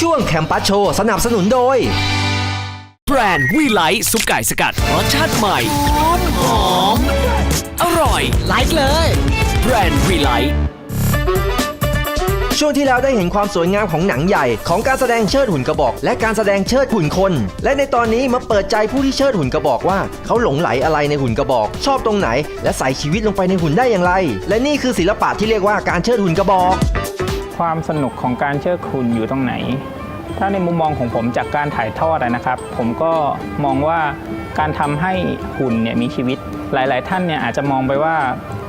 ช่วงแคมปัสโชว์สนับสนุนโดย แบรนด์วีไลท์ซุปไก่สกัดรสชาติใหม่หอมหอมอร่อยไลค์เลย แบรนด์วีไลท์ช่วงที่แล้วได้เห็นความสวยงามของหนังใหญ่ ของการแสดงเชิดหุ่นกระบอก และการแสดงเชิดหุ่นคน และในตอนนี้มาเปิดใจผู้ที่เชิดหุ่นกระบอกว่า เขาหลงไหลอะไรในหุ่นกระบอก ชอบตรงไหน และใส่ชีวิตลงไปในหุ่นได้อย่างไร และนี่คือศิลปะที่เรียกว่าการเชิดหุ่นกระบอก ความสนุกของการเชิดคุณอยู่ตรงไหน ถ้าในมุมมองของผมจากการถ่ายทอดนะครับ ผมก็มองว่าการทำให้หุ่นเนี่ยมีชีวิต หลาย ๆ ท่านเนี่ยอาจจะมองไปว่า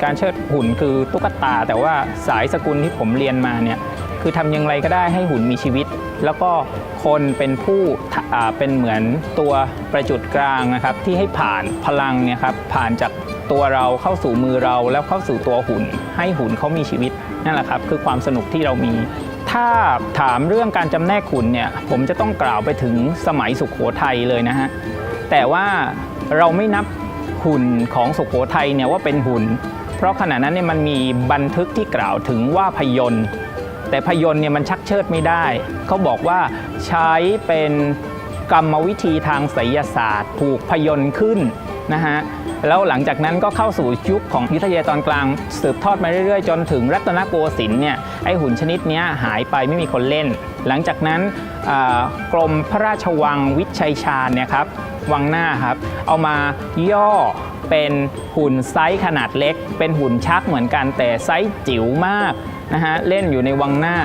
การเชิดหุ่นคือตุ๊กตา แต่ว่าสายสกุลที่ผมเรียนมาเนี่ยคือทำอยังไงก็ได้ให้หุ่นมีชีวิต แล้วก็คนเป็นผู้เป็นเหมือนตัวประจุดกลางนะครับ ที่ให้ผ่านพลังเนี่ยครับผ่านจากตัวเราเข้าสู่มือเราแล้วเข้าสู่ตัวหุ่น ให้หุ่นเขามีชีวิต นั่นแหละครับคือความสนุกที่เรามี ถ้าถามเรื่องการจำแนกหุ่นเนี่ยผมจะต้องกล่าวไปถึงสมัยสุขโขทัยเลยนะฮะแต่ว่าเราไม่นับหุ่นของสุขโขทัยเนี่ยว่าเป็นหุ่น เพราะขณะนั้นเนี่ยมันมีบันทึกที่กล่าวถึงว่าพยนต์แต่พยนต์เนี่ยมันชักเชิดไม่ได้ เขาบอกว่าใช้เป็นกรรมวิธีทางไสยศาสตร์ ผูกพยนต์ขึ้นนะฮะ แล้วหลังจากนั้นก็เข้าสู่ยุคของยุทธยาตอนกลาง สืบทอดมาเรื่อยๆ จนถึงรัตนโกสินทร์เนี่ยไอหุ่นชนิดนี้หายไปไม่มีคนเล่น หลังจากนั้นกรมพระราชวังวิชัยชาญเนี่ยครับวังหน้าครับ เอามาย่อเป็นหุ่นไซส์ขนาดเล็ก เป็นหุ่นชักเหมือนกันแต่ไซส์จิ๋วมากนะฮะเล่นอยู่ในวังหน้า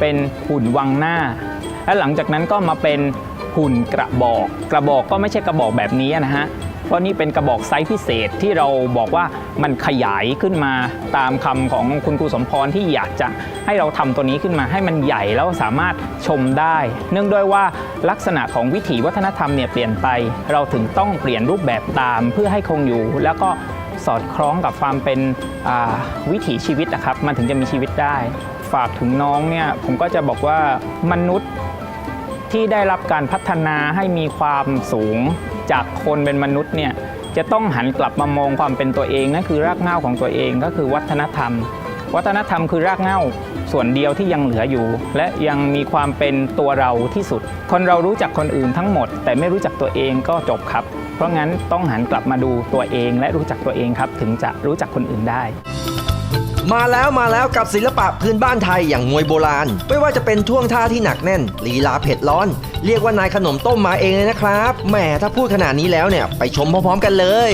เป็นหุ่นวังหน้า และหลังจากนั้นก็มาเป็นหุ่นกระบอก กระบอกก็ไม่ใช่กระบอกแบบนี้นะฮะ เพราะนี่เป็นกระบอกไซส์พิเศษที่เราบอกว่ามันขยายขึ้นมาตามคำของคุณครูสมพรที่อยากจะให้เราทำตัวนี้ขึ้นมาให้มันใหญ่แล้วสามารถชมได้ เนื่องด้วยว่าลักษณะของวิถีวัฒนธรรมเนี่ยเปลี่ยนไป เราถึงต้องเปลี่ยนรูปแบบตามเพื่อให้คงอยู่ แล้วก็สอดคล้องกับความเป็นวิถีชีวิตนะครับ มันถึงจะมีชีวิตได้ ฝากถึงน้องเนี่ยผมก็จะบอกว่ามนุษย์ที่ได้รับการพัฒนาให้มีความสูง จากคนเป็นมนุษย์เนี่ยจะต้องหันกลับมามองความเป็นตัวเองนั่นคือรากเหง้าของตัวเองก็คือวัฒนธรรม วัฒนธรรมคือรากเหง้าส่วนเดียวที่ยังเหลืออยู่ และยังมีความเป็นตัวเราที่สุด คนเรารู้จักคนอื่นทั้งหมด แต่ไม่รู้จักตัวเองก็จบครับ เพราะงั้นต้องหันกลับมาดูตัวเองและรู้จักตัวเองครับ ถึงจะรู้จักคนอื่นได้ มาแล้วมาแล้วกับศิลปะพื้นบ้านไทยอย่างมวยโบราณ ไม่ว่าจะเป็นท่วงท่าที่หนักแน่นลีลาเผ็ดร้อน เรียกว่านายขนมต้มมาเองเลยนะครับแหมถ้าพูดขนาดนี้แล้วเนี่ยไปชมพร้อมๆกันเลย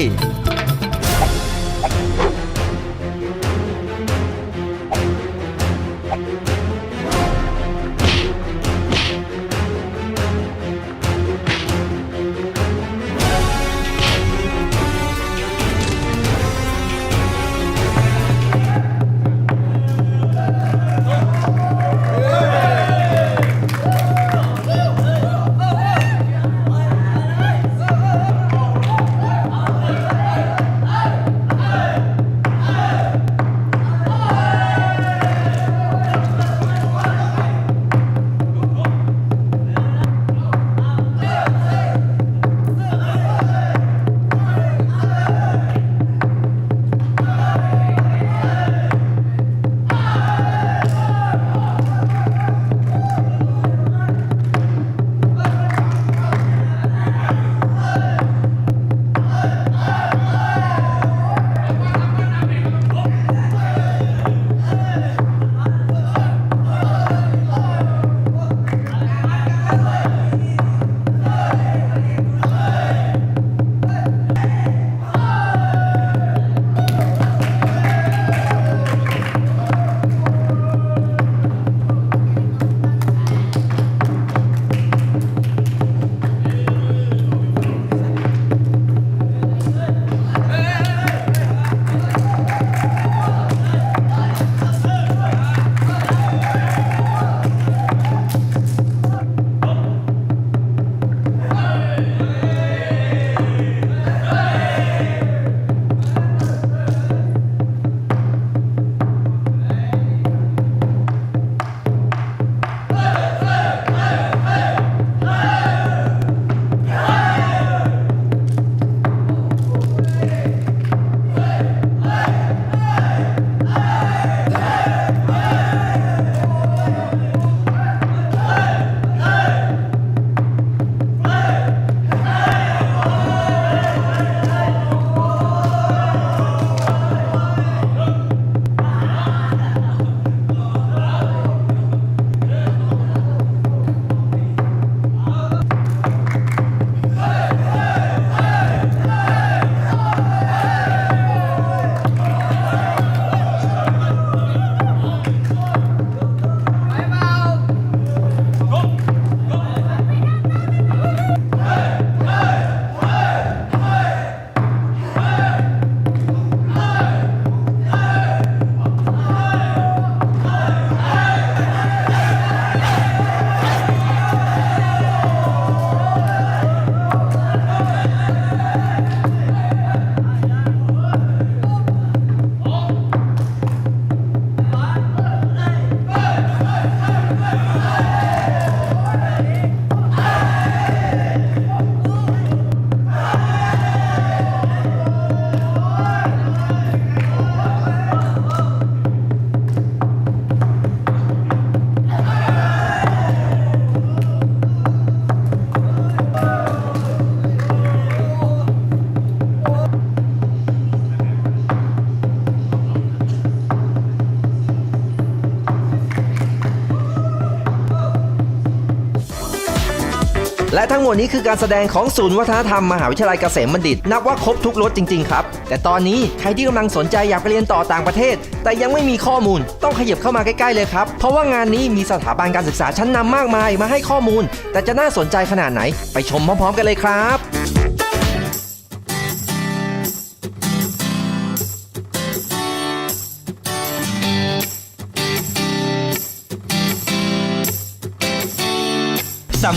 หมดนี้คือการแสดงของศูนย์วัฒนธรรมมหาวิทยาลัยเกษมบัณฑิต นับว่าครบทุกรสจริง ๆ ครับ แต่ตอนนี้ใครที่กำลังสนใจอยากไปเรียนต่อต่างประเทศ แต่ยังไม่มีข้อมูลต้องขยับเข้ามาใกล้ ๆ เลยครับ เพราะว่างานนี้มีสถาบันการศึกษาชั้นนำมากมายมาให้ข้อมูล แต่จะน่าสนใจขนาดไหน ไปชมพร้อม ๆ กันเลยครับ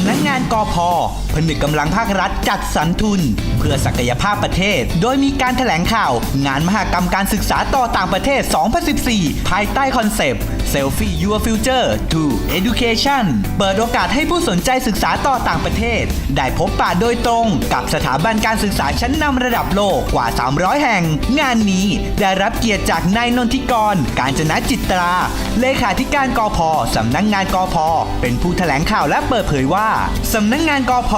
ำนักงานกอพอ นึกกำลังภาครัฐจัดสรรทุน เพื่อศักยภาพประเทศ โดยมีการถแถลงข่าว งานมหกรรมการศึกษาต่อต่างประเทศ 2014 ภายใต้คอนเซปต์ Selfie Your Future to Education เปิดโอกาสให้ผู้สนใจศึกษาต่อต่างประเทศ ได้พบปะโดยตรงกับสถาบันการศึกษาชั้นนำระดับโลกกว่า 300 แห่ง งานนี้ได้รับเกียรติจากนายนนทิกร การจนะจิตรา เลขาธิการกอพสำนักงงานกอพเป็นผู้แถลงข่าวและเปิดเผยว่าสำนักงงานกอพ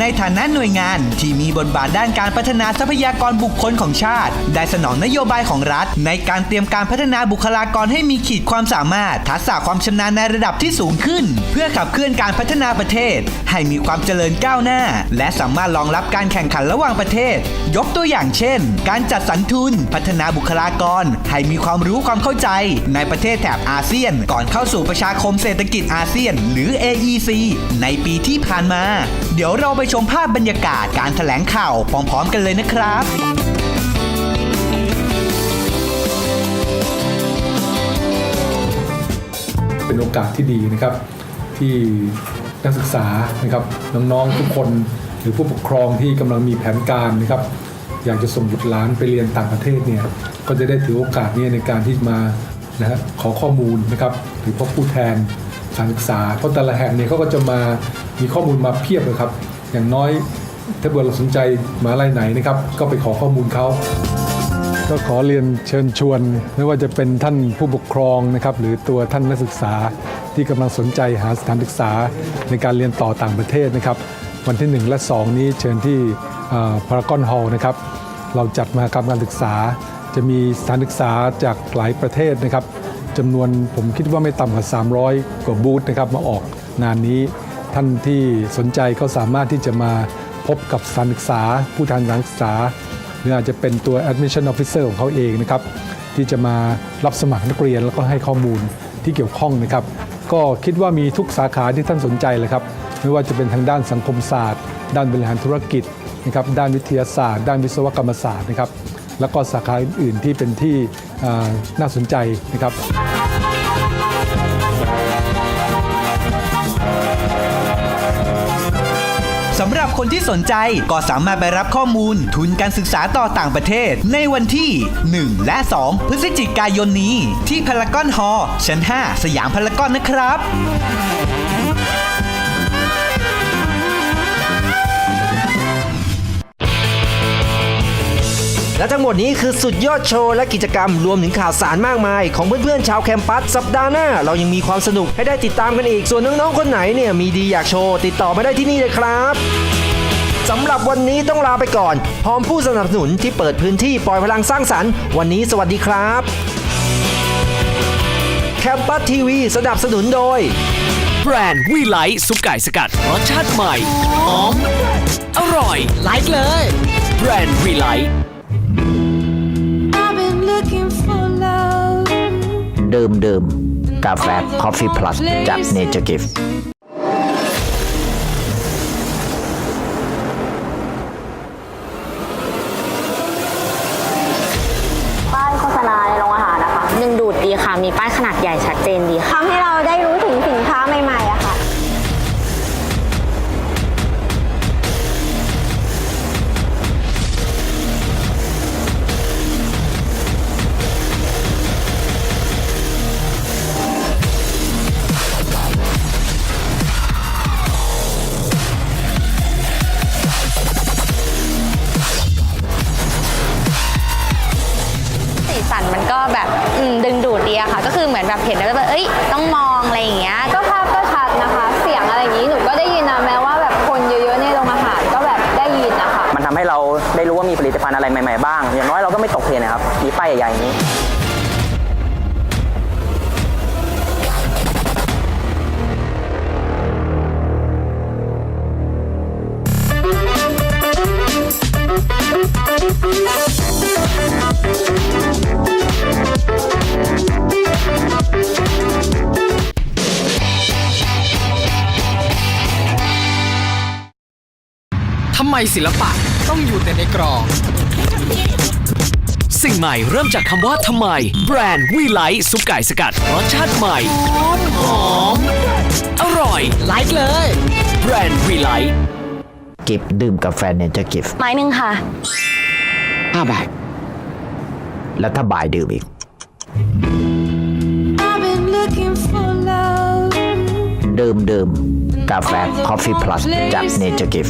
ในฐานะหน่วยงานที่มีบทบาทด้านการพัฒนาทรัพยากรบุคคลของชาติ ได้สนองนโยบายของรัฐ ในการเตรียมการพัฒนาบุคลากรให้มีขีดความสามารถ ทักษะความชำนาญในระดับที่สูงขึ้น เพื่อขับเคลื่อนการพัฒนาประเทศ ให้มีความเจริญก้าวหน้า และสามารถรองรับการแข่งขันระหว่างประเทศ ยกตัวอย่างเช่น การจัดสรรทุน พัฒนาบุคลากร ให้มีความรู้ความเข้าใจ ในประเทศแถบอาเซียน ก่อนเข้าสู่ประชาคมเศรษฐกิจอาเซียน หรือ AEC ในปีที่ผ่านมา เดี๋ยวเราไปชมภาพบรรยากาศการแถลงข่าวพร้อมๆกันเลยนะครับเป็นโอกาสที่ดีนะครับ ที่นักศึกษานะครับน้องๆทุกคนหรือผู้ปกครองที่กำลังมีแผนการนะครับ อยากจะส่งบุตรหลานไปเรียนต่างประเทศเนี่ยก็จะได้ถือโอกาสนี้ในการที่มานะฮะขอข้อมูลนะครับหรือพบผู้แทน การศึกษา เพราะแต่ละแห่งเนี่ยเขาก็จะมามีข้อมูลมาเพียบเลยครับ อย่างน้อยถ้าเกิดเราสนใจมหาลัยไหนนะครับ ก็ไปขอข้อมูลเขาก็ขอเรียนเชิญชวน ไม่ว่าจะเป็นท่านผู้ปกครองนะครับ หรือตัวท่านนักศึกษาที่กำลังสนใจหาสถานศึกษาในการเรียนต่อต่างประเทศนะครับ วันที่ 1 และ 2 นี้เชิญที่พารากอนฮอลล์นะครับ เราจัดมากรรมการศึกษา จะมีสถานศึกษาจากหลายประเทศนะครับ จำนวนผมคิดว่าไม่ต่ำกว่า 300 กว่าบูธนะครับมาออกงานนี้ ท่านที่สนใจก็สามารถที่จะมาพบกับสถานศึกษา ผู้แทนสถานศึกษา หรืออาจจะเป็นตัว admission officer ของเขาเองนะครับที่จะมารับสมัครนักเรียนแล้วก็ให้ข้อมูลที่เกี่ยวข้องนะครับ ก็คิดว่ามีทุกสาขาที่ท่านสนใจเลยครับ ไม่ว่าจะเป็นทางด้านสังคมศาสตร์ ด้านบริหารธุรกิจนะครับด้านวิทยาศาสตร์ ด้านวิศวกรรมศาสตร์นะครับ แล้วก็สาขาอื่นๆที่เป็นที่น่าสนใจนะครับสำหรับคนที่สนใจก็สามารถไปรับข้อมูลทุนการศึกษาต่อต่างประเทศ ในวันที่ 1 และ 2 พฤศจิกายนนี้ ที่พารากอนฮอลล์ชั้น 5 สยามพารากอนนะครับ และทั้งหมดนี้คือสุดยอดโชว์และกิจกรรมรวมถึงข่าวสารมากมาย ของเพื่อนๆชาวแคมปัสสัปดาห์หน้า เรายังมีความสนุกให้ได้ติดตามกันอีกส่วนน้องๆคนไหนเนี่ยมีดีอยากโชว์ติดต่อมาได้ที่นี่เลยครับสำหรับวันนี้ต้องลาไปก่อน พร้อมผู้สนับสนุนที่เปิดพื้นที่ปล่อยพลังสร้างสรรค์วันนี้สวัสดีครับแคมปัสทีวีสนับสนุนโดย แบรนด์วีไลท์ซุปไก่สกัดรสชาติใหม่หอมอร่อยไลค์เลย แบรนด์วีไลท์ ดื่มดื่มกาแฟ Coffee Plus จาก Nature Gift ป้ายโฆษณาในโรงอาหารนะคะดึงดูดดีค่ะ มีป้าย ใหม่ ๆ บ้าง อย่างน้อยเราก็ไม่ตกเทรนนะครับ มีป้ายใหญ่ๆอย่างนี้ ศิลปะต้องอยู่แต่ในกรอบ สิ่งใหม่เริ่มจากคำว่าทำไม แบรนด์วีไลท์ซุปไก่สกัดรสชาติใหม่ หอมหอม อร่อยไลค์เลย แบรนด์วีไลท์กิฟดื่มกาแฟเนเจอร์กิฟไม้หนึ่งค่ะ5บาท และถ้าบ่ายดื่มอีก I've been looking for love. ดื่มดื่มกาแฟคอฟฟี่พลัสจากเนเจอร์กิฟ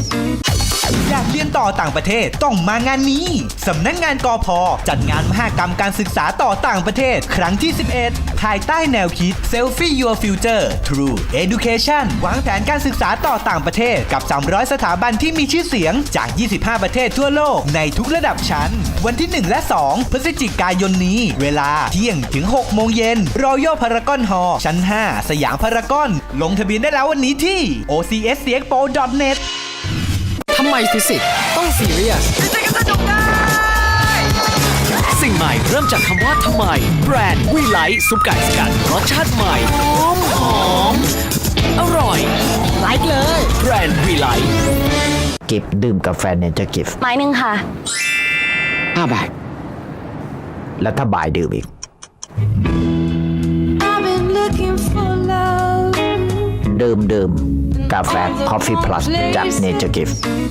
อยากเรียนต่อต่างประเทศต้องมางานนี้ สำนักงงานกอพอจัดงานมหกรรมการศึกษาต่อต่างประเทศ ครั้งที่ 11 ภายใต้แนวคิด Selfie Your Future True Education วางแผนการศึกษาต่อต่างประเทศกับ 300 สถาบันที่มีชื่อเสียงจาก 25 ประเทศทั่วโลกในทุกระดับชั้น วันที่ 1 และ 2 พฤศจิกายนนี้ เวลาเที่ยงถึง 6 โมงเย็น Royal Paragon Hall ชั้น 5 สยามพารากอน ลงทะเบียนได้แล้ววันนี้ที่ ocscexpo.net ำไมฟิสิกส์ต้องซีเรียสสิ่งใหม่เริ่มจากคำว่าทำไม แบรนด์วีไลท์ซุปไก่สกัดรสชาติใหม่หอมหอม อร่อยไลค์เลย แบรนด์วีไลท์กิฟดื่มกาแฟเนเจอร์กิฟไม้หนึ่งค่ะ5บาทและถ้าบ่ายดื่มอีก I've been looking for love. ดื่มดื่มกาแฟคอฟฟี่พลัสจากเนเจอร์กิฟ